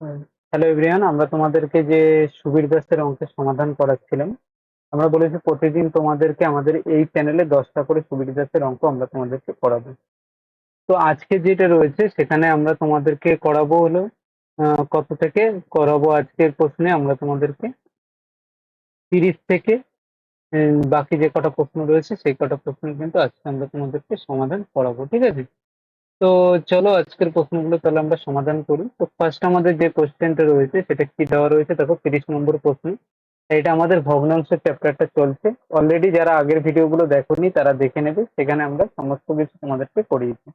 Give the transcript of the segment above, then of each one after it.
Hello everyone আমরা তোমাদেরকে যে সুবীর দাসের অঙ্কের সমাধান করাচ্ছিলাম, আমরা বলেছি প্রতিদিন তোমাদেরকে আমাদের এই চ্যানেলে দশটা করে সুবীর দাসের অঙ্ক আমরা তোমাদেরকে করাবো তো আজকে যেটা রয়েছে, সেখানে আমরা তোমাদেরকে করাবো হলো কত থেকে? করাবো আজকের প্রশ্নে আমরা তোমাদেরকে তিরিশ থেকে বাকি যে কটা প্রশ্ন রয়েছে, সেই কটা প্রশ্ন কিন্তু আজকে আমরা তোমাদেরকে সমাধান করাবো, ঠিক আছে? তো চলো আজকের প্রশ্নগুলো তাহলে আমরা সমাধান করি। তো ফার্স্ট আমাদের যে কোশ্চেনটা রয়েছে, সেটা কি দেওয়া রয়েছে? দেখো, তিরিশ নম্বর প্রশ্ন। এটা আমাদের ভগ্নাংশের চ্যাপ্টারটা চলছে। অলরেডি যারা আগের ভিডিওগুলো দেখোনি, তারা দেখে নেবে। সেখানে আমরা সমস্ত কিছু তোমাদেরকে করিয়েছি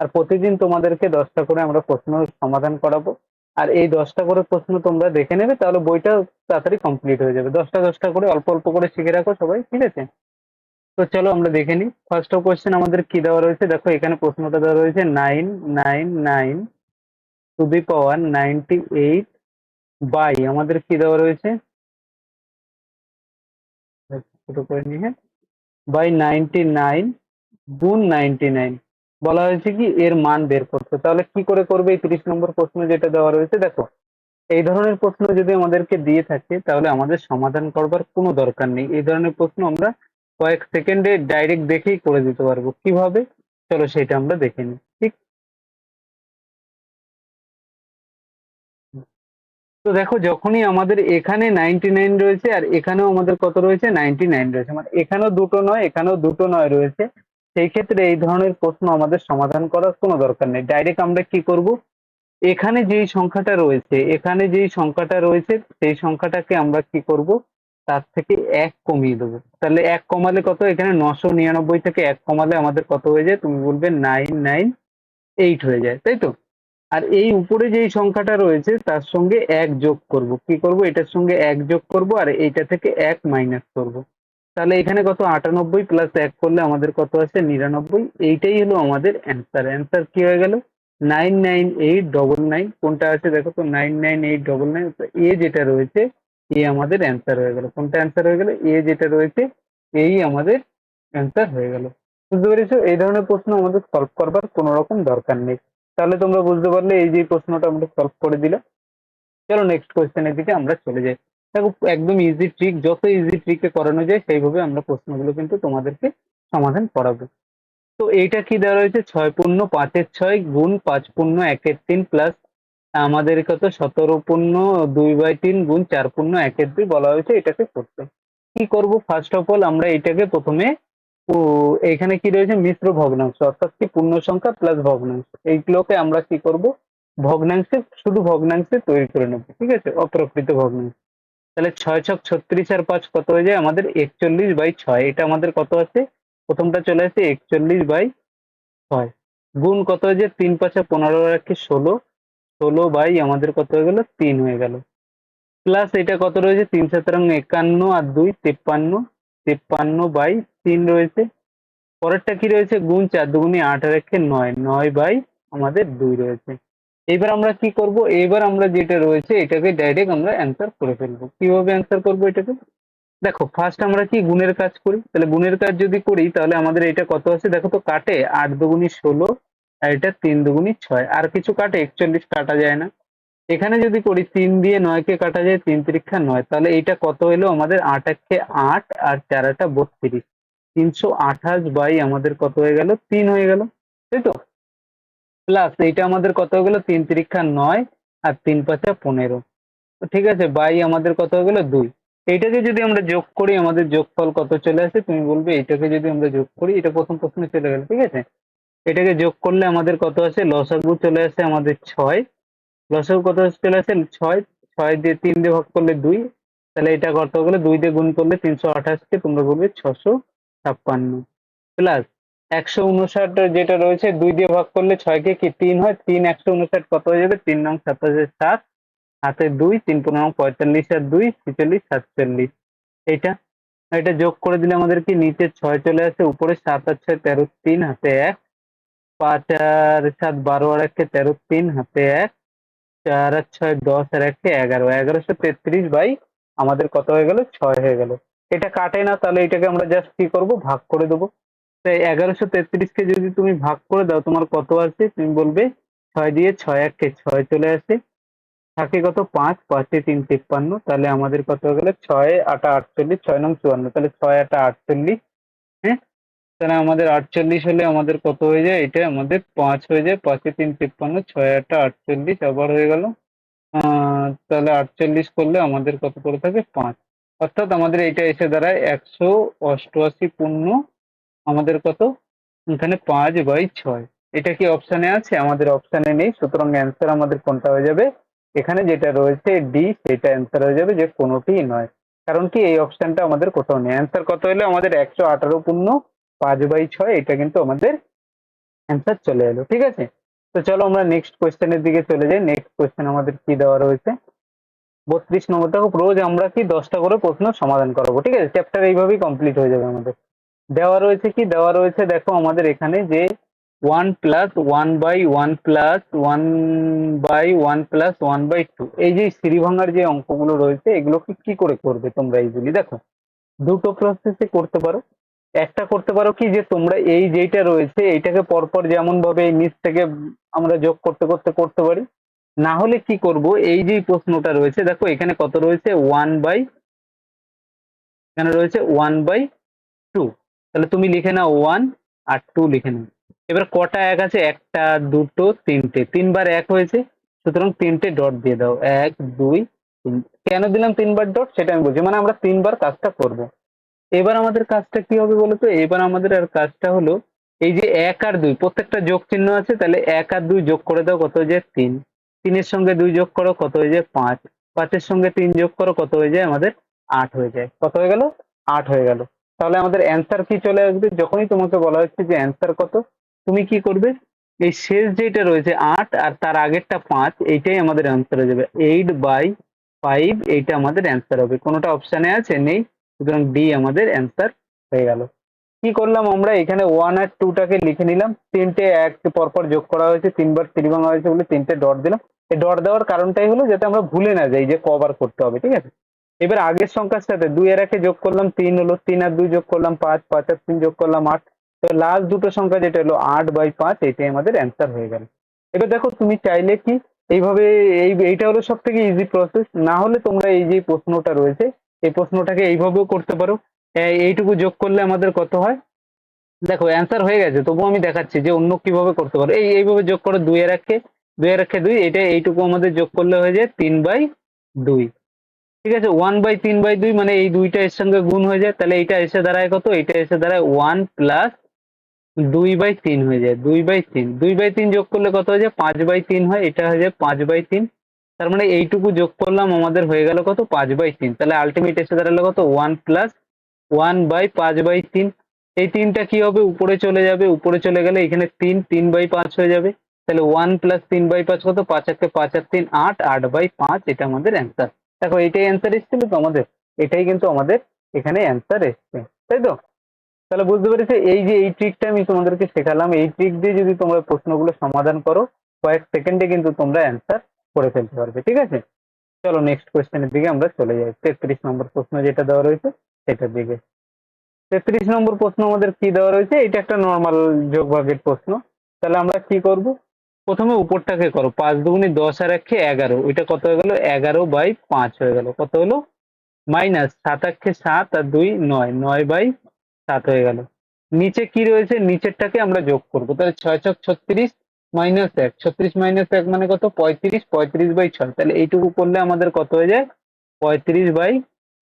আর প্রতিদিন তোমাদেরকে দশটা করে আমরা প্রশ্ন সমাধান করাবো। আর এই দশটা করে প্রশ্ন তোমরা দেখে নেবে, তাহলে বইটা তাড়াতাড়ি কমপ্লিট হয়ে যাবে। দশটা দশটা করে, অল্প অল্প করে শিখে রাখো সবাই, ঠিক আছে? তো চলো আমরা দেখে নিই। ফার্স্ট অফ কোয়েশ্চেন আমাদের কি দেওয়া রয়েছে? দেখো, এখানে প্রশ্নটা দেওয়া রয়েছে nine nine nine two the power ninety eight by আমাদের কি দেওয়া রয়েছে? বাই নাইনটি নাইন গুণ নাইনটি নাইন বলা হয়েছে কি, এর মান বের করতে। তাহলে কি করে করবে এই তিরিশ নম্বর প্রশ্ন যেটা দেওয়া রয়েছে? দেখো, এই ধরনের প্রশ্ন যদি আমাদেরকে দিয়ে থাকে, তাহলে আমাদের সমাধান করবার কোনো দরকার নেই। এই ধরনের প্রশ্ন আমরা কয়েক সেকেন্ডে ডাইরেক্ট দেখেই করে দিতে পারব। কীভাবে? চলো সেটা আমরা দেখে নিই। ঠিক? তো দেখো, যখনই আমাদের এখানে নাইনটি নাইন রয়েছে আর এখানেও আমাদের কত রয়েছে? নাইনটি নাইন রয়েছে। মানে এখানেও দুটো নয়, এখানেও দুটো নয় রয়েছে। সেই ক্ষেত্রে এই ধরনের প্রশ্ন আমাদের সমাধান করার কোনো দরকার নেই। ডাইরেক্ট আমরা কি করব? এখানে যেই সংখ্যাটা রয়েছে, এখানে যেই সংখ্যাটা রয়েছে, সেই সংখ্যাটাকে আমরা কি করব? তার থেকে এক কমিয়ে দেবো। তাহলে এক কমালে কত? এখানে নশো নিরানব্বই থেকে এক কমালে আমাদের কত হয়ে যায়? তুমি বলবে নাইন নাইন এইট হয়ে যায়, তাই তো? আর এই উপরে যেই সংখ্যাটা রয়েছে, তার সঙ্গে এক যোগ করব। কি করব? এটার সঙ্গে এক যোগ করব আর এইটা থেকে এক মাইনাস করব। তাহলে এখানে কত? আটানব্বই প্লাস এক করলে আমাদের কত আছে নিরানব্বই। এইটাই হলো আমাদের অ্যান্সার অ্যান্সার কি হয়ে গেল? Nine nine eight double nine কোনটা আছে? দেখো তো, nine nine eight double nine এ যেটা রয়েছে এ আমাদের অ্যান্সার হয়ে গেল। কোনটা অ্যান্সার হয়ে গেল? এ যেটা রয়েছে, এই আমাদের অ্যান্সার হয়ে গেল। বুঝতে পেরেছ? এই ধরনের প্রশ্ন আমাদের সলভ করবার কোনো রকম দরকার নেই। তাহলে তোমরা বুঝতে পারলে এই যে প্রশ্নটা আমরা সলভ করে দিলাম চলো নেক্সট কোয়েশ্চেনের দিকে আমরা চলে যাই। দেখো, একদম ইজি ট্রিক যত ইজি ট্রিকে করানো যায়, সেইভাবে আমরা প্রশ্নগুলো কিন্তু তোমাদেরকে সমাধান করাবো। তো এইটা কি দেওয়া রয়েছে? ছয় পূর্ণ পাঁচের ছয় গুণ পাঁচ পূর্ণ একের তিন প্লাস আমাদের কত সতেরো পূর্ণ দুই বাই তিন গুণ চার পূর্ণ একের দুই বলা হয়েছে, এটাকে করতে। কি করব? ফার্স্ট অফ অল আমরা এটাকে প্রথমে এখানে কি রয়েছে? মিশ্র ভগ্নাংশ, অর্থাৎ কি পূর্ণ সংখ্যা প্লাস ভগ্নাংশ। এইগুলোকে আমরা কি করব? ভগ্নাংশে শুধু ভগ্নাংশে তৈরি করে নেব, ঠিক আছে? অপ্রকৃত ভগ্নাংশ। তাহলে ছয় ছক ছত্রিশ আর পাঁচ কত হয়ে যায়? আমাদের একচল্লিশ বাই ছয়, এটা আমাদের কত আছে? প্রথমটা চলে আসে একচল্লিশ বাই ছয়। গুণ কত হয়ে যায়? তিন পাঁচে পনেরো রাখে ষোলো। ষোলো বাই আমাদের কত হয়ে গেল? তিন হয়ে গেল। প্লাস এটা কত রয়েছে? তিন সাতারং একান্ন আর দুই তেপ্পান্ন। তেপ্পান্ন বাই তিন রয়েছে। পরেরটা কি রয়েছে? গুণ চার দুগুণে আট রেখে নয়। নয় বাই আমাদের দুই রয়েছে। এবার আমরা কি করব? এবার আমরা যেটা রয়েছে, এটাকে ডাইরেক্ট আমরা অ্যান্সার করে ফেলব। কীভাবে অ্যান্সার করব এটাকে? দেখো ফার্স্ট আমরা কি গুণের কাজ করি? তাহলে গুণের কাজ যদি করি, তাহলে আমাদের এটা কত আছে? দেখো তো, কাটে আট দুগুণি ষোলো আর এটা তিন দুগুণি ছয়। আর কিছু কাটে, একচল্লিশ কাটা যায় না। এখানে যদি করি তিন দিয়ে নয়কে কাটা যায়, তিন তিরিক্ষা নয়। তাহলে এটা কত হলো? আমাদের আট একে আট আর চার আটা বত্রিশ। তিনশো আঠাশ বাই আমাদের কত হয়ে গেল? তিন হয়ে গেল। তাই তো? প্লাস এইটা আমাদের কত হয়ে গেল? তিন তিরিক্ষা নয় আর তিন পাঁচা পনেরো। ঠিক আছে, বাই আমাদের কত হয়ে গেল? দুই। এইটাকে যদি আমরা যোগ করি, আমাদের যোগফল কত চলে আসে? তুমি বলবে, এইটাকে যদি আমরা যোগ করি, এটা প্রথম প্রশ্নে চলে গেল। ঠিক আছে? এটাকে যোগ করলে আমাদের কত আসে? লসাগু চলে আসে আমাদের ছয়। লসাগু কত চলে আসে ছয়। ছয় দিয়ে তিন দিয়ে ভাগ করলে দুই। তাহলে এটা হয়ে গেলে দুই দিয়ে গুণ করলে তিনশো আঠাশকে তোমরা বলবে ছশো ছাপ্পান্ন। প্লাস একশো উনষাট যেটা রয়েছে, দুই দিয়ে ভাগ করলে ছয়কে কি তিন হয়? তিন একশো উনষাট কত হয়ে যাবে? তিন নং সাতাশে সাত। হাতে দুই, তিন পনেরো পঁয়তাল্লিশ আর দুই, ছেচল্লিশ, সাতচল্লিশ। এইটা এটা যোগ করে দিলে আমাদের কি নিচে ছয় চলে আসে? উপরে সাত আর ছয় তেরো তিন, হাতে এক। পাঁচ আর সাত, বারো আর একে তেরো, তিন, হাতে এক, চার আর ছয়, দশ, আর একে এগারো। এগারোশো তেত্রিশ বাই আমাদের কত হয়ে গেল? ছয় হয়ে গেল। এটা কাটে না, তাহলে এটাকে আমরা জাস্ট কি করব? ভাগ করে দেবো। তাই এগারোশো তেত্রিশকে যদি তুমি ভাগ করে দাও, তোমার কত আসে? তুমি বলবে ছয় দিয়ে ছয় এককে ছয় চলে আসে। থাকে কত? পাঁচ, পাঁচে তিন, তিপ্পান্ন। তাহলে আমাদের কত হয়ে গেল? ছয়, আটা, আটচল্লিশ, ছয় নং চুয়ান্ন। তাহলে ছয়, আটা, আটচল্লিশ তাহলে আমাদের আটচল্লিশ হলে আমাদের কত হয়ে যায়? এটা আমাদের পাঁচ হয়ে যায়। পাঁচে তিন তিপ্পান্ন, ছয় আটা আটচল্লিশ আবার হয়ে গেল। তাহলে আটচল্লিশ করলে আমাদের কত করে থাকে? পাঁচ। অর্থাৎ আমাদের এটা এসে দাঁড়ায় একশো অষ্টআশি পূর্ণ। আমাদের কত? এখানে পাঁচ বাই ছয়। এটা কি অপশানে আছে? আমাদের অপশানে নেই। সুতরাং অ্যান্সার আমাদের কোনটা হয়ে যাবে? এখানে যেটা রয়েছে ডি সেটা অ্যান্সার হয়ে যাবে যে কোনোটিই নয়। কারণ কি এই অপশানটা আমাদের কোথাও নেই। অ্যান্সার কত হলে? আমাদের একশো আঠারো পূর্ণ। পাঁচ বাই ছয়, এটা কিন্তু আমাদের অ্যান্সার চলে এলো, ঠিক আছে? তো চলো আমরা নেক্সট কোয়েশ্চেনের দিকে চলে যাই। নেক্সট কোয়েশ্চেন আমাদের কি দেওয়া রয়েছে? বত্রিশ নম্বর, দেখো রোজ আমরা কি দশটা করে প্রশ্ন সমাধান করাবো, ঠিক আছে? চ্যাপ্টার এইভাবেই কমপ্লিট হয়ে যাবে আমাদের। দেওয়া রয়েছে কি? দেওয়া রয়েছে, দেখো আমাদের এখানে যে one plus one by one plus one by one plus one by two এই যে সিঁড়ি ভাঙার যে অঙ্কগুলো রয়েছে, এগুলোকে কি করে করবে তোমরা এইগুলি দেখো, দুটো প্রসেসে করতে পারো। একটা করতে পারো কি যে তোমরা এই যেইটা রয়েছে, এইটাকে পরপর যেমন ভাবে এই নিচ থেকে আমরা যোগ করতে করতে করতে পারি। না হলে কি করব? এই যে প্রশ্নটা রয়েছে, দেখো এখানে কত রয়েছে? ওয়ান বাই এখানে রয়েছে ওয়ান বাই টু তাহলে তুমি লিখে নাও ওয়ান আর টু লিখে নাও। এবার কটা এক আছে? একটা, দুটো, তিনটে। তিনবার এক হয়েছে, সুতরাং তিনটে ডট দিয়ে দাও। এক, দুই, তিন। কেন দিলাম তিনবার ডট সেটা আমি বলছি। মানে আমরা তিনবার কাজটা করব। এবার আমাদের কাজটা কি হবে বলতো? এবার আমাদের আর কাজটা হলো এই যে এক আর দুই, প্রত্যেকটা যোগ চিহ্ন আছে, তাহলে এক আর দুই যোগ করে দাও, কত হয়ে যায় তিন। তিনের সঙ্গে দুই যোগ করো, কত হয়ে যায় পাঁচ। পাঁচের সঙ্গে তিন যোগ করো, কত হয়ে যায় আমাদের আট হয়ে যায়। কত হয়ে গেল? আট হয়ে গেল। তাহলে আমাদের অ্যান্সার কি চলে আসবে? যখনই তোমাকে বলা হচ্ছে যে অ্যান্সার কত, তুমি কি করবে? এই শেষ যেটা রয়েছে আট আর তার আগেরটা পাঁচ, এইটাই আমাদের অ্যান্সার হয়ে যাবে। এইট বাই ফাইভ এইটা আমাদের অ্যান্সার হবে। কোনোটা অপশানে আছে? নেই। সুতরাং ডি আমাদের অ্যান্সার হয়ে গেল। কি করলাম আমরা? এখানে ওয়ান আর টুটাকে লিখে নিলাম। তিনটে এক পরপর যোগ করা হয়েছে, তিনবার থ্রি ভাঙা হয়েছে বলে তিনটে ডট দিলাম। এই ডট দেওয়ার কারণটাই হলো যাতে আমরা ভুলে না যাই যে কবার করতে হবে, ঠিক আছে? এবার আগের সংখ্যার সাথে দুই আর একে যোগ করলাম, তিন হলো তিন আর দুই যোগ করলাম, পাঁচ পাঁচ আর তিন যোগ করলাম, আট। তো লাস্ট দুটো সংখ্যা যেটা হলো আট বাই পাঁচ, এটাই আমাদের অ্যান্সার হয়ে গেল। এবার দেখো তুমি চাইলে কি? এইভাবে এই, এইটা হলো সব থেকে ইজি প্রসেস না হলে তোমরা এই যে প্রশ্নটা রয়েছে এই প্রশ্নটাকে এইভাবেও করতে পারো। এই- এইটুকু যোগ করলে আমাদের কত হয়? দেখো অ্যান্সার হয়ে গেছে, তবুও আমি দেখাচ্ছি যে অন্য কীভাবে করতে পারো। এই, এইভাবে যোগ করো দুই এর একে দুই এর একে দুই, এটা এইটুকু আমাদের যোগ করলে হয়ে যায় তিন বাই দুই। ঠিক আছে ওয়ান বাই তিন বাই দুই মানে এই দুইটা এর সঙ্গে গুণ হয়ে যায়, তাহলে এইটা এসে দাঁড়ায় কত? এটা এসে দাঁড়ায় ওয়ান প্লাস দুই বাই তিন হয়ে যায়, দুই বাই তিন। দুই বাই তিন যোগ করলে কত হয়ে যায়? পাঁচ বাই তিন হয়, এটা হয়ে যায় পাঁচ বাই তিন। তার মানে এইটুকু যোগ করলাম, আমাদের হয়ে গেল কত? পাঁচ বাই তিন। তাহলে আলটিমেট এসে দাঁড়াল কত? ওয়ান প্লাস ওয়ান বাই পাঁচ বাই তিন। এই তিনটা কি হবে? উপরে চলে যাবে। উপরে চলে গেলে এখানে তিন তিন বাই পাঁচ হয়ে যাবে। তাহলে ওয়ান প্লাস তিন বাই পাঁচ কত? পাঁচ একে পাঁচ আর তিন, আট আট বাই পাঁচ, এটা আমাদের অ্যান্সার দেখো, এটাই অ্যান্সার এসেছিল তো আমাদের। এটাই কিন্তু আমাদের এখানে অ্যান্সার এসছে। তাই তো? তাহলে বুঝতে পেরেছ? এই যে এই ট্রিকটা আমি তোমাদেরকে শেখালাম। এই ট্রিক দিয়ে যদি তোমরা প্রশ্নগুলো সমাধান করো, কয়েক সেকেন্ডে কিন্তু তোমরা অ্যান্সার করে ফেলতে পারবে, ঠিক আছে? চলো নেক্সট কোয়েশ্চেনের দিকে আমরা চলে যাই। তেত্রিশ নম্বর প্রশ্ন যেটা দেওয়া রয়েছে, সেটার দিকে। তেত্রিশ নম্বর প্রশ্ন আমাদের কি দেওয়া রয়েছে? এটা একটা নর্মাল যোগ ভাগের প্রশ্ন। তাহলে আমরা কি করব? প্রথমে উপরটাকে করো, পাঁচ দুগুনি দশ আর একে এগারো। ওইটা কত হয়ে গেল? এগারো বাই পাঁচ হয়ে গেল। কত হলো? মাইনাস সাত একে সাত আর দুই নয়। নয় বাই সাত হয়ে গেল। নিচে কি রয়েছে? নিচেরটাকে আমরা যোগ করব। তাহলে ছয় ছক ছত্রিশ মাইনাস এক, ছত্রিশ মাইনাস এক মানে কত? পঁয়ত্রিশ পঁয়ত্রিশ বাই ছয়। তাহলে এইটুকু করলে আমাদের কত হয়ে যায়? পঁয়ত্রিশ বাই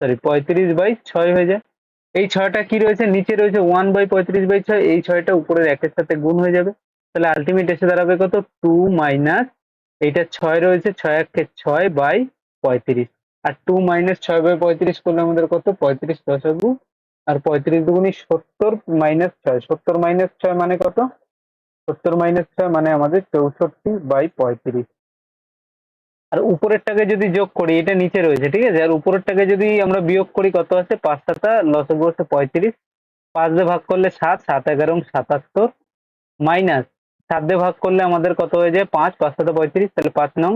সরি পঁয়ত্রিশ বাই ছয় হয়ে যায়। এই ছয়টা কি রয়েছে? নিচে রয়েছে ওয়ান বাই পঁয়ত্রিশ বাই ছয়। এই ছয়টা উপরের একের সাথে গুণ হয়ে যাবে। তাহলে আলটিমেট এসে দাঁড়াবে কত? টু মাইনাস এইটা ছয় রয়েছে, ছয় একে ছয় বাই পঁয়ত্রিশ। আর টু মাইনাস ছয় বাই পঁয়ত্রিশ করলে আমাদের কত? পঁয়ত্রিশ দশকু আর পঁয়ত্রিশ দুগুনি সত্তর মাইনাস ছয়। সত্তর মাইনাস ছয় মানে কত? সত্তর মাইনাস ছয় মানে আমাদের চৌষট্টি বাই পঁয়ত্রিশ। আর উপরেরটাকে যদি যোগ করি, এটা নিচে রয়েছে, ঠিক আছে? আর উপরেরটাকে যদি আমরা বিয়োগ করি, কত আছে? পাঁচ সাতা হচ্ছে পঁয়ত্রিশ। পাঁচ দিয়ে ভাগ করলে সাত সাত এগারো সাতাত্তর। মাইনাস সাত দিয়ে ভাগ করলে আমাদের কত হয়ে যায়? পাঁচ পাঁচ সাথে পঁয়ত্রিশ, তাহলে পাঁচ নং।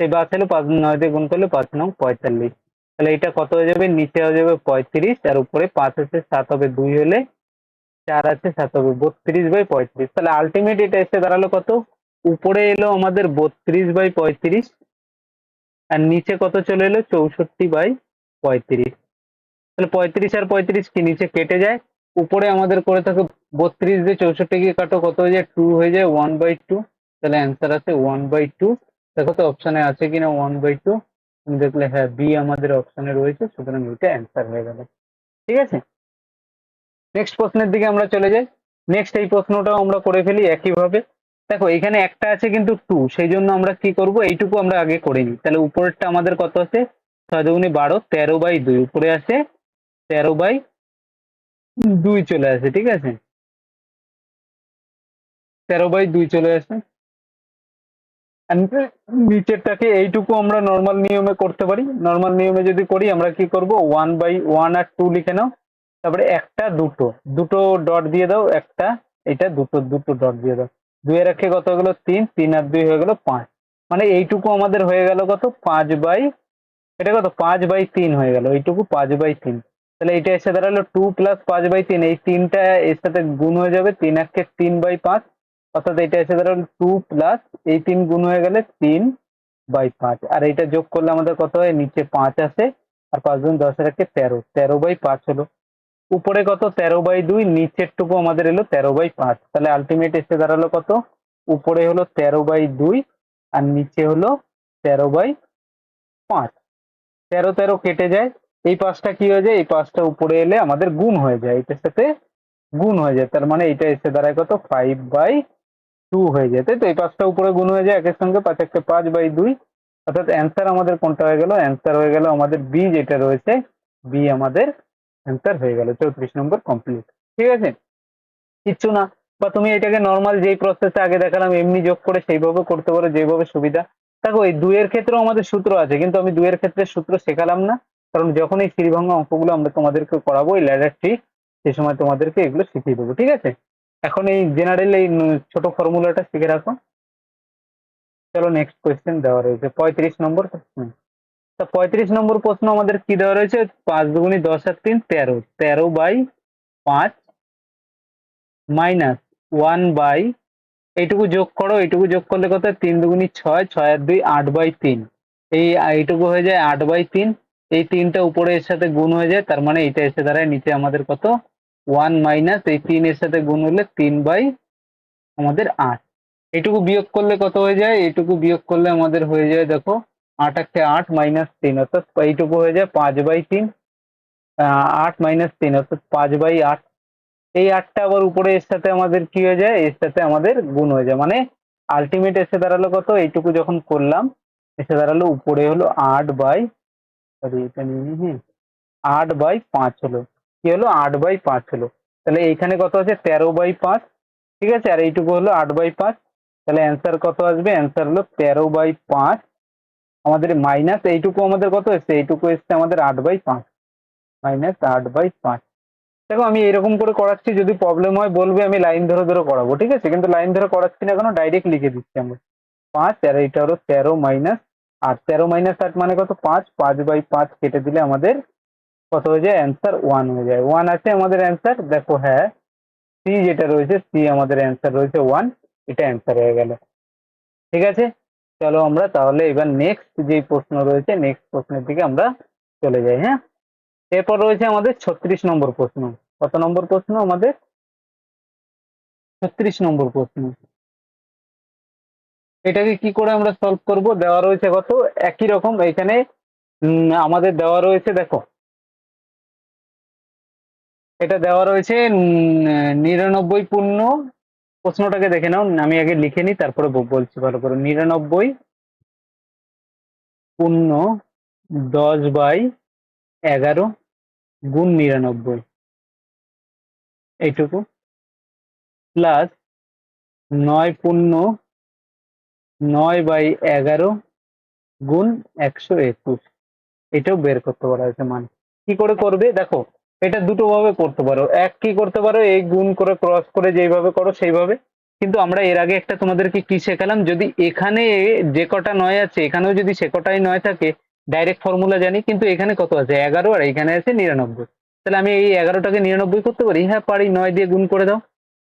সেই বাস হলো পাঁচ, নয় দিয়ে গুণ করলে পাঁচ নং পঁয়তাল্লিশ। তাহলে এটা কত হয়ে যাবে? নিচে হয়ে যাবে পঁয়ত্রিশ। আর উপরে পাঁচ আছে সাত হবে, দুই হলে চার আছে, সাত হবে। বত্রিশ বাই পঁয়ত্রিশ। তাহলে আলটিমেট এটা এসে দাঁড়াল কত? উপরে এলো আমাদের বত্রিশ বাই পঁয়ত্রিশ। আর নিচে কত চলে এলো? চৌষট্টি বাই পঁয়ত্রিশ। তাহলে পঁয়ত্রিশ আর পঁয়ত্রিশ কি? নিচে কেটে যায়। উপরে আমাদের করে থাকে বত্রিশ দিয়ে চৌষট্টি গিয়ে কাটো, কত হয়ে যায়? টু হয়ে যায় ওয়ান বাই টু তাহলে অ্যান্সার আছে ওয়ান বাই টু দেখো তো অপশানে আছে কিনা? ওয়ান বাই টু দেখলে হ্যাঁ বি আমাদের অপশানে রয়েছে। সুতরাং এটা অ্যান্সার হয়ে গেল। ঠিক আছে? নেক্সট প্রশ্নের দিকে আমরা চলে যাই। নেক্সট এই প্রশ্নটাও আমরা করে ফেলি একইভাবে। দেখো, এখানে একটা আছে কিন্তু টু সেই জন্য আমরা কি করব? এইটুকু আমরা আগে করে নিই। তাহলে উপরেরটা আমাদের কত আছে? ছয় দুগুনি বারো, তেরো বাই দুই। উপরে আছে তেরো বাই দুই চলে আসে, ঠিক আছে? তেরো বাই দুই চলে আসে। নিচেরটাকে এইটুকু আমরা নর্মাল নিয়মে করতে পারি। নর্মাল নিয়মে যদি করি, আমরা কি করব? ওয়ান বাই ওয়ান আর টু লিখে নাও। তারপরে একটা, দুটো। দুটো ডট দিয়ে দাও, একটা, এটা দুটো দুটো ডট দিয়ে দাও। দুই দুইয়ের একে কত হয়ে গেলো? তিন। তিন আর দুই হয়ে গেল পাঁচ। মানে এইটুকু আমাদের হয়ে গেল কত? পাঁচ বাই, এটা কত? পাঁচ বাই তিন হয়ে গেল। এইটুকু পাঁচ বাই তিন। তাহলে এটা এসে দাঁড়াল টু প্লাস পাঁচ বাই তিন। এই তিনটা এর সাথে গুণ হয়ে যাবে তিন একে তিন বাই পাঁচ। অর্থাৎ এটা এসে দাঁড়াল টু প্লাস এই তিন গুণ হয়ে গেলে তিন বাই পাঁচ। আর এইটা যোগ করলে আমাদের কত হয়? নিচে পাঁচ আসে। আর পাঁচ গুণ দশের একে তেরো। তেরো বাই পাঁচ হলো। উপরে কত? তেরো বাই দুই নিচের টুকু আমাদের এলো তেরো বাই পাঁচ। তাহলে আলটিমেট এসে দাঁড়াল কত? উপরে হলো তেরো বাই দুই, আর নিচে হলো তেরো বাই পাঁচ। তেরো তেরো কেটে যায়। এই পাঁচটা কি হয়ে যায়? এই পাঁচটা উপরে এলে আমাদের গুণ হয়ে যায়। এটার সাথে গুণ হয়ে যায়। তার মানে এটা এসে দাঁড়ায় কত? ফাইভ বাই টু হয়ে যায়। তাই তো? এই পাঁচটা উপরে গুণ হয়ে যায় একের সঙ্গে পাঁচ একটা পাঁচ বাই দুই। অর্থাৎ অ্যান্সার আমাদের কোনটা হয়ে গেল? অ্যান্সার হয়ে গেল আমাদের বি যেটা রয়েছে। বি আমাদের অ্যান্সার হয়ে গেল, চৌত্রিশ নম্বর কমপ্লিট ঠিক আছে? কিচ্ছু না, বা তুমি এটাকে নর্মাল যেই প্রসেসে আগে দেখালাম, এমনি যোগ করে সেইভাবে করতে পারো, যেভাবে সুবিধা। দেখো, এই দুইয়ের ক্ষেত্রেও আমাদের সূত্র আছে, কিন্তু আমি দুইয়ের ক্ষেত্রে সূত্র শেখালাম না, কারণ যখন এই সিঁড়িভাঙা অঙ্কগুলো আমরা তোমাদেরকে করাবো, এই ল্যাডার ট্রিক সেই সময় তোমাদেরকে এগুলো শিখিয়ে দেবো, ঠিক আছে? এখন এই জেনারেল এই ছোট ফর্মুলাটা শিখে রাখো। চলো নেক্সট কোয়েশ্চেন দেওয়া রয়েছে, পঁয়ত্রিশ নম্বর প্রশ্ন তা পঁয়ত্রিশ নম্বর প্রশ্ন আমাদের কি দেওয়া রয়েছে? পাঁচ দুগুনি দশ আর তিন তেরো। তেরো বাই পাঁচ মাইনাস ওয়ান বাই এইটুকু যোগ করো, এইটুকু যোগ করলে কত? তিন দুগুনি ছয় ছয় আর দুই আট বাই তিন। এই এইটুকু হয়ে যায় আট বাই তিন। এই তিনটা উপরে এর সাথে গুণ হয়ে যায়, তার মানে এইটা এসে দাঁড়ায় নিচে আমাদের কত? ওয়ান মাইনাস এই তিন এর সাথে গুণ হলে তিন বাই আমাদের আট। এইটুকু বিয়োগ করলে কত হয়ে যায়? এইটুকু বিয়োগ করলে আমাদের হয়ে যায় দেখো আট একটা আট মাইনাস তিন অর্থাৎ এইটুকু হয়ে যায় পাঁচ বাই তিন। আট মাইনাস তিন অর্থাৎ পাঁচ বাই আট। এই আটটা আবার উপরে এর সাথে আমাদের কি হয়ে যায়? এর সাথে আমাদের গুণ হয়ে যায়। মানে আলটিমেট এসে দাঁড়াল কত? এইটুকু যখন করলাম, এসে দাঁড়াল উপরে হলো আট বাই সরি এটা নিয়ে হ্যাঁ আট বাই পাঁচ হলো। কি হলো? আট বাই পাঁচ হলো। তাহলে এইখানে কত আছে? তেরো বাই পাঁচ। ঠিক আছে? আর এইটুকু হলো আট বাই পাঁচ। তাহলে অ্যান্সার কত আসবে? অ্যান্সার হলো তেরো বাই পাঁচ। আমাদের মাইনাস এইটুকু আমাদের কত এসছে? এইটুকু এসছে আমাদের আট বাই পাঁচ। মাইনাস আট বাই পাঁচ। দেখো, আমি এরকম করে করাচ্ছি, যদি প্রবলেম হয়, বলবে আমি লাইন ধরে ধরে করাবো, ঠিক আছে? কিন্তু লাইন ধরে করাচ্ছি না কেন? ডাইরেক্ট লিখে দিচ্ছি আমরা। পাঁচ, আর এইটা হলো তেরো মাইনাস আর তেরো মাইনাস আট মানে কত? পাঁচ। পাঁচ বাই পাঁচ কেটে দিলে আমাদের কত হয়ে যায়? অ্যান্সার ওয়ান হয়ে যায়। ওয়ান আছে আমাদের অ্যান্সার দেখো হ্যাঁ সি যেটা রয়েছে সি আমাদের অ্যান্সার রয়েছে ওয়ান এটা অ্যান্সার হয়ে গেল। ঠিক আছে? চলো আমরা তাহলে এবার নেক্সট যে প্রশ্ন রয়েছে নেক্সট প্রশ্নের দিকে আমরা চলে যাই হ্যাঁ? এরপর রয়েছে আমাদের ছত্রিশ নম্বর প্রশ্ন। কত নম্বর প্রশ্ন আমাদের? ছত্রিশ নম্বর প্রশ্ন। এটাকে কি করে আমরা সলভ করব? দেওয়া রয়েছে কত? একই রকম এখানে আমাদের দেওয়া রয়েছে, দেখো। এটা দেওয়া রয়েছে নিরানব্বই পূর্ণ প্রশ্নটাকে দেখে নাও, আমি আগে লিখে নিই, তারপরে বলছি ভালো করে। নিরানব্বই পূর্ণ দশ বাই এগারো গুণ নিরানব্বই। এইটুকু। প্লাস নয় পূর্ণ নয় বাই এগারো গুণ একশো একুশ। এটাও বের করতে বলা হয়েছে মান। কি করে করবে? দেখো এটা দুটো ভাবে করতে পারো। এক কি করতে পারো, এই গুণ করে ক্রস করে যেইভাবে করো, সেইভাবে। কিন্তু আমরা এর আগে একটা তোমাদেরকে কি শেখালাম, যদি এখানে যে কটা নয় আছে, এখানেও যদি সে কটাই নয় থাকে ডাইরেক্ট ফর্মুলা জানি, কিন্তু এখানে কত আছে? এগারো আর এখানে আছে নিরানব্বই। তাহলে আমি এই এগারোটাকে নিরানব্বই করতে পারি? হ্যাঁ পারি, নয় দিয়ে গুণ করে দাও।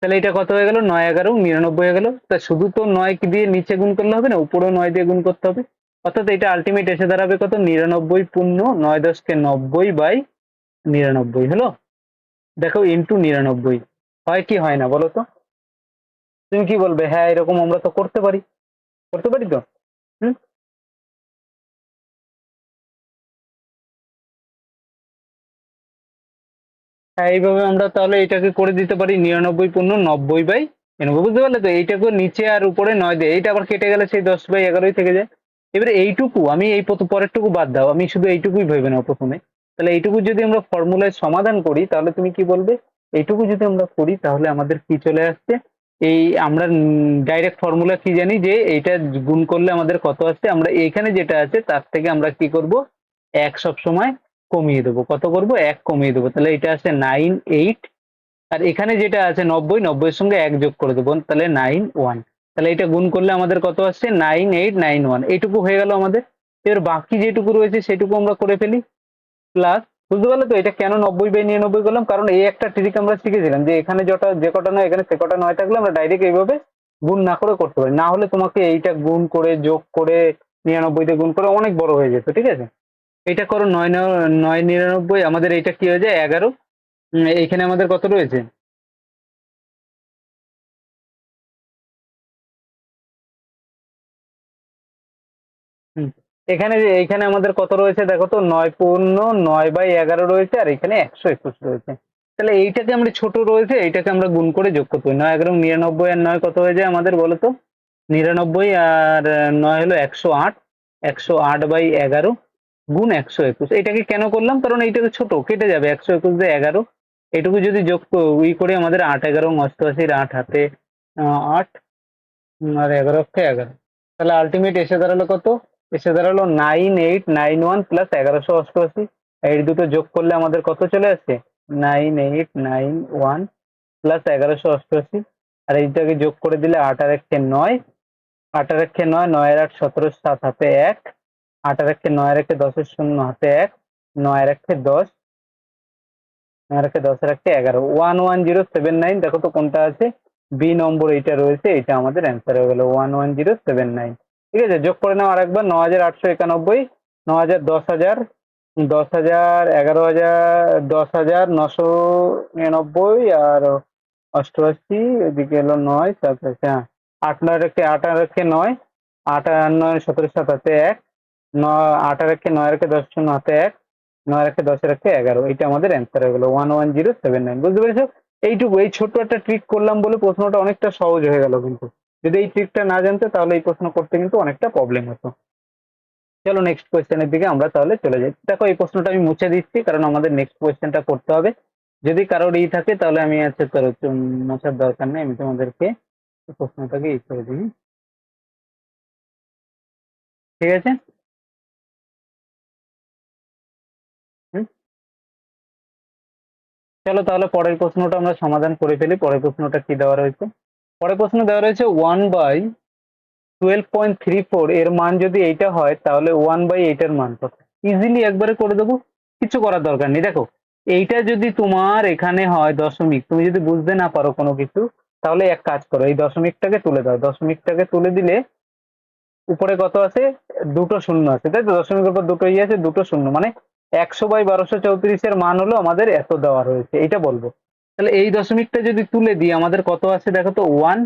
তাহলে এটা কত হয়ে গেল? নয় এগারো, নিরানব্বই হয়ে গেল। তা শুধু তো নয় দিয়ে নিচে গুণ করলে হবে না? উপরেও নয় দিয়ে গুণ করতে হবে। অর্থাৎ এটা আলটিমেট এসে দাঁড়াবে কত? নিরানব্বই পূর্ণ নয় দশকে নব্বই বাই নিরানব্বই হলো দেখো ইন্টু নিরানব্বই, হয় কি হয় না বলো তো? তুমি কি বলবে? হ্যাঁ এরকম আমরা তো করতে পারি। করতে পারি তো? হুম? হ্যাঁ এইভাবে আমরা তাহলে এটাকে করে দিতে পারি নিরানব্বই পূর্ণ নব্বই বাই এরকম বুঝতে পারলে তো? এইটাকে নিচে আর উপরে নয় দিয়ে, এইটা আবার কেটে গেলে সেই দশ বাই এগারোই থেকে যায়। এবারে এইটুকু, আমি এই পরেরটুকু বাদ দাও, আমি শুধু এইটুকুই ভেবে নাও প্রথমে। তাহলে এইটুকু যদি আমরা ফর্মুলায় সমাধান করি, তাহলে তুমি কি বলবে? এইটুকু যদি আমরা করি, তাহলে আমাদের কি চলে আসছে? এই আমরা ডাইরেক্ট ফর্মুলা কি জানি যে, এইটা গুণ করলে আমাদের কত আসছে? আমরা এইখানে যেটা আছে, তার থেকে আমরা কি করব? এক সব সময় কমিয়ে দেবো। কত করব? এক কমিয়ে দেবো। তাহলে এটা আছে নাইন এইট আর এখানে যেটা আছে নব্বই, নব্বইয়ের সঙ্গে এক যোগ করে দেবো। তাহলে নাইন ওয়ান তাহলে এটা গুণ করলে আমাদের কত আসছে? নাইন এইট নাইন ওয়ান এইটুকু হয়ে গেল আমাদের। এবার বাকি যেটুকু রয়েছে, সেটুকু আমরা করে ফেলি। প্লাস বুঝতে পারলে তো এটা কেন নব্বই বাই নিরানব্বই করলাম? কারণ এই একটা ট্রিক আমরা শিখেছিলাম যে এখানে যটা যে কটা নয় এখানে সে কটা নয় থাকলে আমরা ডাইরেক্ট এইভাবে গুণ না করে করতে পারি। না হলে তোমাকে এইটা গুণ করে যোগ করে নিরানব্বইতে গুণ করে অনেক বড় হয়ে যেত ঠিক আছে? এটা করো নয় নয় নিরানব্বই আমাদের এইটা কি হয়ে যায়? এগারো। এইখানে আমাদের কত রয়েছে? হুম, এখানে যে এইখানে আমাদের কত রয়েছে দেখো তো? নয় পূর্ণ, নয় বাই এগারো রয়েছে, আর এখানে একশো একুশ রয়েছে। তাহলে এইটাকে আমরা ছোট রয়েছে, এইটাকে আমরা গুণ করে যোগ করতে নয় এগারো, নিরানব্বই আর নয় কত হয়ে যায় আমাদের বলো তো? নিরানব্বই আর নয় হলো একশো আট। একশো আট বাই এগারো গুণ একশো একুশ। এটাকে কেন করলাম? কারণ এইটাকে ছোট, কেটে যাবে। একশো একুশ দিয়ে এগারো। এটুকু যদি যোগ ই করে আমাদের আট এগারো অষ্টআশির আট হাতে আট আর এগারো অক্ষে এগারো। তাহলে আলটিমেট এসে দাঁড়াল কত? এসে দাঁড়াল nine eight nine one plus এগারোশো অষ্টআশি। এই দুটো যোগ করলে আমাদের কত চলে আসছে? Nine eight nine one plus এগারোশো অষ্টআশি। আর এইটাকে যোগ করে দিলে আট আর একে নয়। আট আর একে নয় নয় আর আট সতেরো, সাত হাতে এক। আট আর একে নয় আর একে দশের শূন্য হাতে এক। নয় আর একে দশ। নয় আর একে দশ আর একে এগারো। One one zero seven nine দেখো তো কোনটা আছে? বি নম্বর এইটা রয়েছে এটা আমাদের অ্যান্সার হয়ে গেল। One one zero seven nine ঠিক আছে? যোগ করে নাও আরেকবার ন হাজার আটশো একানব্বই ন হাজার দশ হাজার দশ হাজার এগারো হাজার, দশ হাজার নশো নিরানব্বই আর অষ্টআশি, এদিকে এলো নয় তারপরে হ্যাঁ। আট নয় রেখে আট রেখে নয় আট আর নয় সতেরো সাত হাতে এক ন আট রেখে নয় রেখে দশ, শূন্য হাতে এক, নয় রেখে দশ রেখে এগারো। এটা আমাদের অ্যান্সার হয়ে গেলো one one zero seven nine বুঝতে পেরেছ? এইটুকু, এই ছোট্ট একটা ট্রিক করলাম বলে প্রশ্নটা অনেকটা সহজ হয়ে গেল কিন্তু। যদি এই ট্রিকটা না জানতে, তাহলে এই প্রশ্ন করতে কিন্তু অনেকটা প্রবলেম হতো। চলো নেক্সট কোয়েশ্চেনের দিকে আমরা তাহলে চলে যাই। দেখো, এই প্রশ্নটা আমি মুছে দিচ্ছি, কারণ আমাদের নেক্সট কোয়েশ্চেনটা করতে হবে। যদি কারোর ই থাকে, তাহলে আমি আছে তোর মোছার দরকার নেই, আমি তোমাদেরকে প্রশ্নটাকে ই করে দিই। ঠিক আছে? চলো তাহলে পরের প্রশ্নটা আমরা সমাধান করে ফেলি। পরের প্রশ্নটা কি দেওয়া রয়েছে? পরের প্রশ্ন দেওয়া রয়েছে one by twelve point three four এর মান যদি এইটা হয়, তাহলে ওয়ান বাই এইটার মান কত? ইজিলি একবারে করে দেবো, কিছু করার দরকার নেই। দেখো, এইটা যদি তোমার এখানে হয় দশমিক, তুমি যদি বুঝতে না পারো কোনো কিছু, তাহলে এক কাজ করো, এই দশমিকটাকে তুলে দাও। দশমিকটাকে তুলে দিলে উপরে কত আছে? দুটো শূন্য আছে, তাই তো? দশমিকের উপর দুটো ইয়ে আছে, দুটো শূন্য। মানে একশো বাই বারোশো চৌত্রিশের মান হলো আমাদের এত দেওয়া রয়েছে এটা বলব। তাহলে এই দশমিকটা যদি তুলে দিই, আমাদের কত আছে দেখো তো? ওয়ান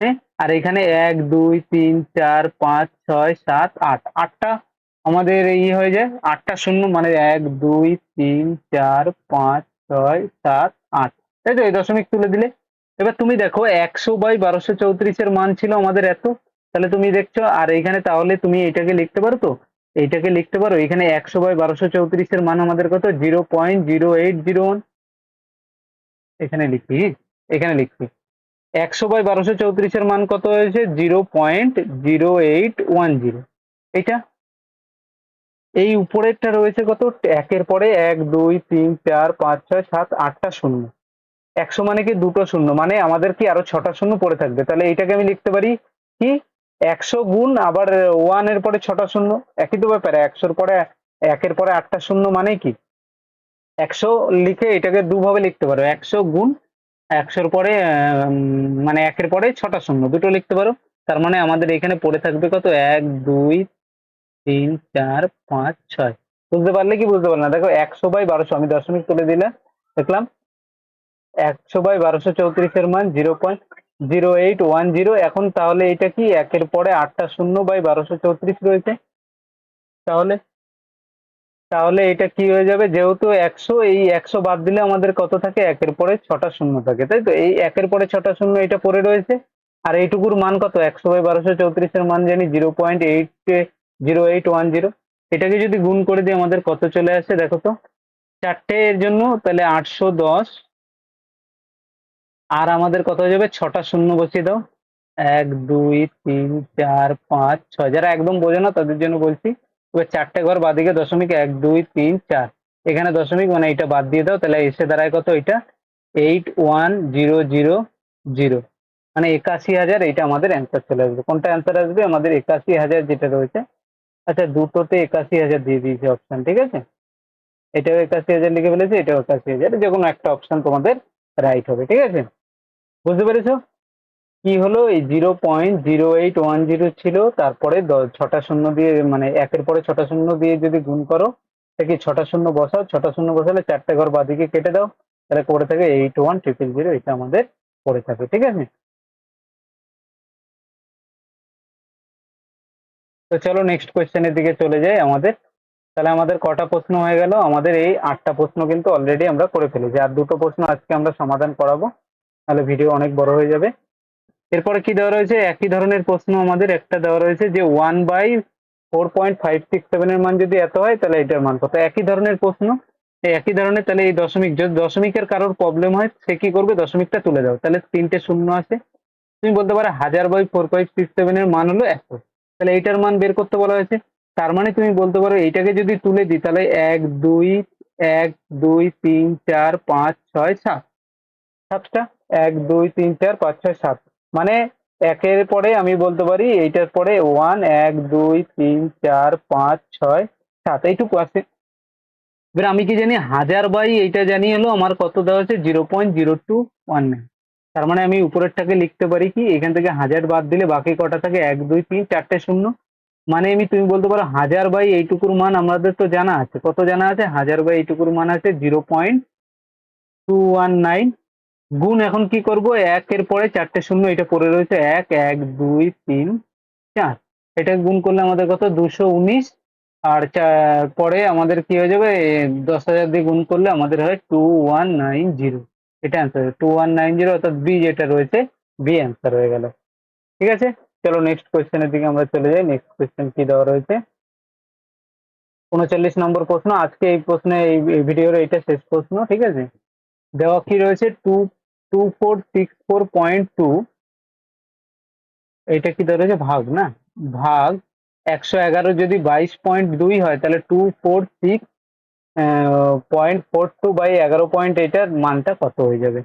হ্যাঁ? আর এখানে এক, দুই, তিন, চার, পাঁচ, ছয়, সাত, আট। আটটা আমাদের এই হয়ে যায়, আটটা শূন্য মানে এক, দুই, তিন, চার, পাঁচ, ছয়, সাত, আট। তাই তো এই দশমিক তুলে দিলে। এবার তুমি দেখো, একশো বাই বারোশো চৌত্রিশের মান ছিল আমাদের এত। তাহলে তুমি দেখছ, আর এইখানে তাহলে তুমি এটাকে লিখতে পারো তো? এইটাকে লিখতে পারো, এখানে একশো বাই বারোশো চৌত্রিশের মান আমাদের কত? Zero point zero eight zero one. এখানে লিখি এখানে লিখছি একশো বাই বারোশো চৌত্রিশের মান কত হয়েছে? Zero point zero eight one zero. এটা এই উপরেরটা রয়েছে কত? একের পরে এক, দুই, তিন, চার, পাঁচ, ছয়, সাত, আটটা শূন্য। একশো মানে কি দুটো শূন্য? মানে আমাদের কি আরও ছটা শূন্য পড়ে থাকবে? তাহলে এইটাকে আমি লিখতে পারি কি? একশো গুণ আবার ওয়ানের পরে ছটা শূন্য। একই তো ব্যাপার, একশোর পরে একের পরে আটটা শূন্য মানে কি? একশো লিখে এটাকে দুভাবে লিখতে পারো, একশো গুণ একশোর পরে মানে একের পরে ছটা শূন্য, দুটো লিখতে পারো। তার মানে আমাদের এখানে পড়ে থাকবে কত? এক, দুই, তিন, চার, পাঁচ, ছয়। বুঝতে পারলে কি বুঝতে পারলে না? দেখো একশো বাই বারোশো, আমি দশমিক তুলে দিলে, দেখলাম। একশো বাই বারোশো চৌত্রিশের মান zero point zero eight one zero. এখন তাহলে এটা কি? একের পরে আটটা শূন্য বাই বারোশো চৌত্রিশ রয়েছে। তাহলে তাহলে এটা কি হয়ে যাবে? যেহেতু একশো, এই একশো বাদ দিলে আমাদের কত থাকে? একের পরে ছটা শূন্য থাকে, তাই তো? এই একের পরে ছটা শূন্য এটা পড়ে রয়েছে। আর এইটুকুর মান কত? একশো বাই বারোশো চৌত্রিশের মান জানি zero point eight, zero eight one zero এটাকে যদি গুণ করে দিই আমাদের কত চলে আসে, দেখো তো? চারটে এর জন্য তাহলে আটশো দশ। আর আমাদের কত হয়ে যাবে? ছটা শূন্য বসিয়ে দাও। এক, দুই, তিন, চার, পাঁচ, ছয়। যারা একদম বোঝে না, তাদের জন্য বলছি এবার চারটে ঘর বাদিকে দশমিক এক, দুই, তিন, চার। এখানে দশমিক মানে এটা বাদ দিয়ে দাও, তাহলে এসে দাঁড়ায় কত এটা eight one zero zero zero. মানে একাশি হাজার এইটা আমাদের অ্যান্সার চলে আসবে। কোনটা অ্যান্সার আসবে? আমাদের একাশি হাজার যেটা রয়েছে। আচ্ছা দুটোতে একাশি হাজার দিয়ে দিয়েছে অপশন ঠিক আছে? এটাও একাশি হাজার লিখে ফেলেছে, এটাও একাশি হাজার। যে কোনো একটা অপশান তোমাদের রাইট হবে, ঠিক আছে? বুঝতে পেরেছ? কি হলো? এই zero point zero eight one zero ছিল, তারপরে ছটা শূন্য দিয়ে মানে একের পরে ছটা শূন্য দিয়ে যদি গুণ করো তা কি ছটা শূন্য বসাও? ছটা শূন্য বসালে চারটে ঘর বাদিকে কেটে দাও, তাহলে পড়ে থাকে এইট ওয়ান ট্রিপল জিরো এটা আমাদের পড়ে থাকে, ঠিক আছে? তো চলো নেক্সট কোয়েশ্চেনের দিকে চলে যাই আমাদের। তাহলে আমাদের কটা প্রশ্ন হয়ে গেল? আমাদের এই আটটা প্রশ্ন কিন্তু অলরেডি আমরা করে ফেলেছি। আর দুটো প্রশ্ন আজকে আমরা সমাধান করাবো, তাহলে ভিডিও অনেক বড় হয়ে যাবে। এরপরে কি দেওয়া রয়েছে? একই ধরনের প্রশ্ন আমাদের একটা দেওয়া রয়েছে যে one by four point five six সেভেনের মান যদি এত হয়, তাহলে এটার মান কত? একই ধরনের প্রশ্ন। একই ধরনের, তাহলে এই দশমিক, যদি দশমিকের কারোর প্রবলেম হয়, সে কি করবে? দশমিকটা তুলে দাও। তাহলে তিনটে শূন্য আছে। তুমি বলতে পারো হাজার বাই ফোর পয়েন্ট সিক্স সেভেনের মান হলো এত তাহলে এইটার মান বের করতে বলা হয়েছে। তার মানে তুমি বলতে পারো এইটাকে যদি তুলে দিই, তাহলে এক, দুই এক, দুই, তিন, চার, পাঁচ, ছয়, সাত। সাতটা? এক, দুই, তিন, চার, পাঁচ, ছয়, সাত। মানে একের পরে আমি বলতে পারি, এইটার পরে ওয়ান এক, দুই, তিন, চার, পাঁচ, ছয়, সাত, এইটুকু আছে। এবার আমি কি জানি, হাজার বাই এইটা জানি হলো আমার কত দেওয়া হচ্ছে zero point zero two one nine. তার মানে আমি উপরেরটাকে লিখতে পারি কি, এখান থেকে হাজার বাদ দিলে বাকি কটা থাকে? এক, দুই, তিন, চারটে শূন্য। মানে আমি তুমি বলতে পারো, হাজার বাই এইটুকুর মান আমাদের তো জানা আছে। কত জানা আছে? হাজার বাই এইটুকুর মান আছে zero point two one nine. গুণ এখন কি করব? একের পরে চারটে শূন্য, এটা পড়ে রয়েছে এক এক, দুই, তিন, চার। এটা গুণ করলে আমাদের কত? দুশো উনিশ। আর পরে আমাদের কি হয়ে যাবে? দশ হাজার দিয়ে গুণ করলে আমাদের হয় টু ওয়ান নাইন জিরো। এটা answer two one nine zero অর্থাৎ বি যেটা রয়েছে বি অ্যান্সার হয়ে গেল। ঠিক আছে? চলো নেক্সট কোয়েশ্চেনের দিকে আমরা চলে যাই। নেক্সট কোয়েশ্চেন কি দেওয়া রয়েছে? উনচল্লিশ নম্বর প্রশ্ন। আজকে এই প্রশ্নে এই ভিডিওর এইটা শেষ প্রশ্ন। ঠিক আছে? দেওয়া কি রয়েছে? Two two four six four point two এটা কি রয়েছে ভাগ না? ভাগ একশো এগারো যদি বাইশ পয়েন্ট দুই হয়, তাহলে two four six point four two by এগারো পয়েন্ট এটার মানটা কত হয়ে যাবে?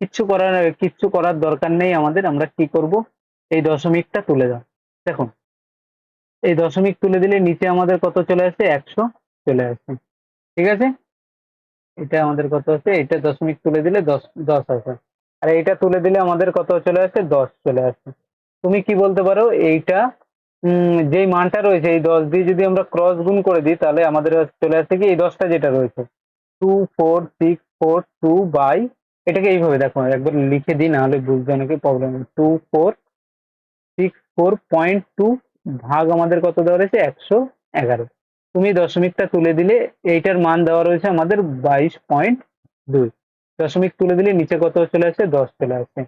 কিচ্ছু করার কিচ্ছু করার দরকার নেই আমাদের, আমরা কি করব? এই দশমিকটা তুলে দাও। দেখুন, এই দশমিক তুলে দিলে নিচে আমাদের কত চলে আসে? একশো চলে আসে। ঠিক আছে? এটা আমাদের কত আছে এটা দশমিক তুলে দিলে দশ দশ আসে। আর এইটা তুলে দিলে আমাদের কত চলে আসছে? দশ চলে আসছে। তুমি কি বলতে পারো? এইটা যেই মানটা রয়েছে, এই দশ দিয়ে যদি আমরা ক্রস গুণ করে দিই, তাহলে আমাদের চলে আসছে কি? এই দশটা যেটা রয়েছে। Two four six four two by এটাকে এইভাবে দেখো, একবার লিখে দিই, নাহলে বুঝতে অনেকে problem two four six four point two ভাগ আমাদের কত দেওয়া রয়েছে? একশো এগারো। তুমি দশমিকটা তুলে দিলে, এইটার মান দেওয়া রয়েছে আমাদের বাইশ পয়েন্ট দুই। দশমিক তুলে দিলে নিচে কত চলে আসে? দশ চলে আসে।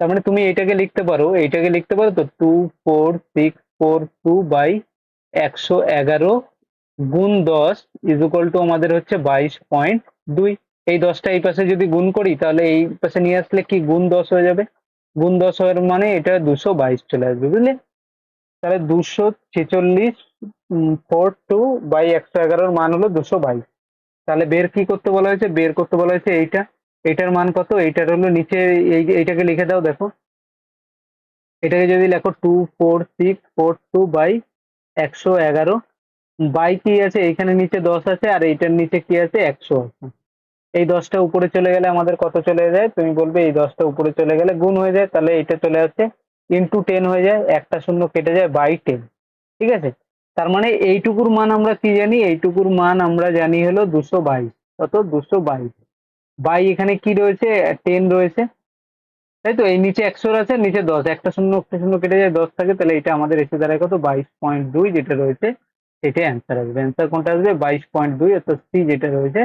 তার মানে তুমি এইটাকে লিখতে পারো, এইটাকে লিখতে পারো তো two four six four two by একশো এগারো গুণ দশ ইজ ইকুয়াল টু আমাদের হচ্ছে বাইশ পয়েন্ট দুই। এই দশটা এই পাশে যদি গুণ করি, তাহলে এই পাশে নিয়ে আসলে কি গুণ দশ হয়ে যাবে? গুণ দশ হওয়ার মানে এটা দুশো বাইশ চলে আসবে, বুঝলে? তাহলে দুশো ছেচল্লিশ ফোর টু বাই একশো এগারোর মান হলো দুশো বাইশ। তাহলে বের কি করতে বলা হয়েছে? বের করতে বলা হয়েছে এইটা। এইটার মান কত? এইটার হলো নিচে এই এইটাকে লিখে দাও, দেখো। এটাকে যদি লেখো two, four, six, four, two by একশো এগারো। বাই কি আছে? এখানে নিচে দশ আছে আর এইটার নিচে কি আছে? একশো আছে। এই দশটা উপরে চলে গেলে আমাদের কত চলে যায়? তুমি বলবে এই দশটা উপরে চলে গেলে গুণ হয়ে যায়, তাহলে এইটা চলে আসছে। ইন্টু টেন হয়ে যায়, একটা শূন্য কেটে যায় বাই টেন। ঠিক আছে? তার মানে এইটুকুর মান আমরা কি জানি? এইটুকুর মান আমরা জানি হলো দুশো বাইশ। কত? দুশো বাইশ। বাই এখানে কি রয়েছে? টেন রয়েছে। তাই তো এই নিচে একশোর আছে, নিচে দশ। একটা শূন্য একটা শূন্য কেটে যায়, দশ থাকে। তাহলে এটা আমাদের এসে দাঁড়ায় কত? বাইশ পয়েন্ট দুই যেটা রয়েছে, এটাই অ্যান্সার আসবে। অ্যান্সার কোনটা আসবে? বাইশ পয়েন্ট দুই, অর্থাৎ সি যেটা রয়েছে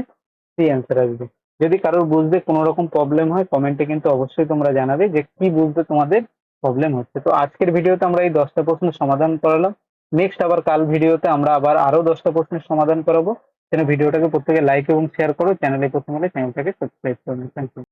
সি অ্যান্সার আসবে। যদি কারোর বুঝতে কোনো রকম প্রবলেম হয় কমেন্টে কিন্তু অবশ্যই তোমরা জানাবে যে কি বুঝতে তোমাদের প্রবলেম হচ্ছে। তো আজকের ভিডিওতে আমরা এই দশটা প্রশ্নের সমাধান করালাম। নেক্সট আবার কাল ভিডিওতে আমরা আবার আরও দশটা প্রশ্নের সমাধান করাবো। সেখানে ভিডিওটাকে প্রত্যেকে লাইক এবং শেয়ার করো চ্যানেলে প্রথম হলে চ্যানেলটাকে সাবস্ক্রাইব করে থ্যাংক ইউ